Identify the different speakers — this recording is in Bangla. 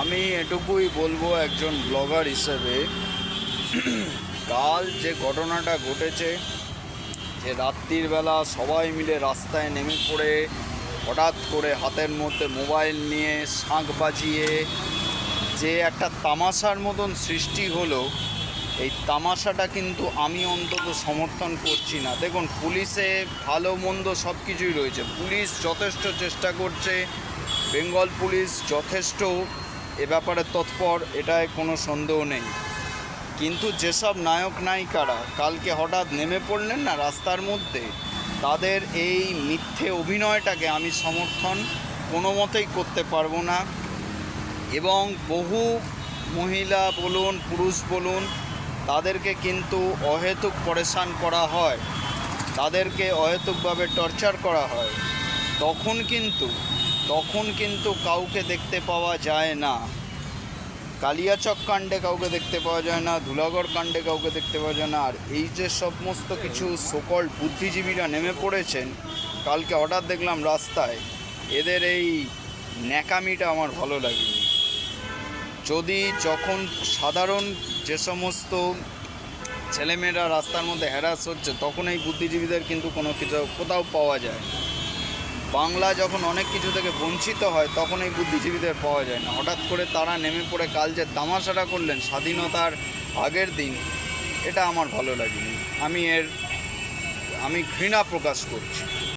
Speaker 1: আমি এটুকুই বলব একজন ব্লগার হিসেবে। কাল যে ঘটনাটা ঘটেছে, যে রাত্রির বেলা সবাই মিলে রাস্তায় নেমে পড়ে, হঠাৎ করে হাতের মধ্যে মোবাইল নিয়ে শাঁখ বাজিয়ে যে একটা তামাশার মতন সৃষ্টি হলো, এই তামাশাটা কিন্তু আমি অন্তত সমর্থন করছি না। দেখুন, পুলিশে ভালো মন্দ সব কিছুই রয়েছে। পুলিশ যথেষ্ট চেষ্টা করছে, বেঙ্গল পুলিশ যথেষ্ট এ ব্যাপারে তৎপর, এটায় কোনো সন্দেহ নেই। কিন্তু যেসব নায়ক নায়িকারা কালকে হঠাৎ নেমে পড়লেন না রাস্তার মধ্যে, তাদের এই মিথ্যে অভিনয়টাকে আমি সমর্থন কোনো মতেই করতে পারব না। এবং বহু মহিলা বলুন, পুরুষ বলুন, তাদেরকে কিন্তু অহেতুক পরেশান করা হয়। তাদেরকে অহেতুকভাবে টর্চার করা হয়। তখন কিন্তু তখন কিন্তু কাউকে দেখতে পাওয়া যায় না। কালিয়াচক কাণ্ডে কাউকে দেখতে পাওয়া যায় না, ধুলাগড় কাণ্ডে কাউকে দেখতে পাওয়া যায় না। আর এই যে সমস্ত কিছু সকল বুদ্ধিজীবীরা নেমে পড়েছেন, কালকে হঠাৎ দেখলাম রাস্তায়, এদের এই ন্যাকামিটা আমার ভালো লাগেনি। যদি যখন সাধারণ যে সমস্ত ছেলেমেয়েরা রাস্তার মধ্যে হ্যারাস হচ্ছে, তখন এই বুদ্ধিজীবীদের কিন্তু কোনো কিছু কোথাও পাওয়া যায়। বাংলা যখন অনেক কিছু থেকে বঞ্চিত হয়, তখন এই বুদ্ধিজীবীদের পাওয়া যায় না। হঠাৎ করে তারা নেমে পড়ে কাল যে তামাশাটা করলেন স্বাধীনতার আগের দিন, এটা আমার ভালো লাগেনি। আমি এর, আমি ঘৃণা প্রকাশ করছি।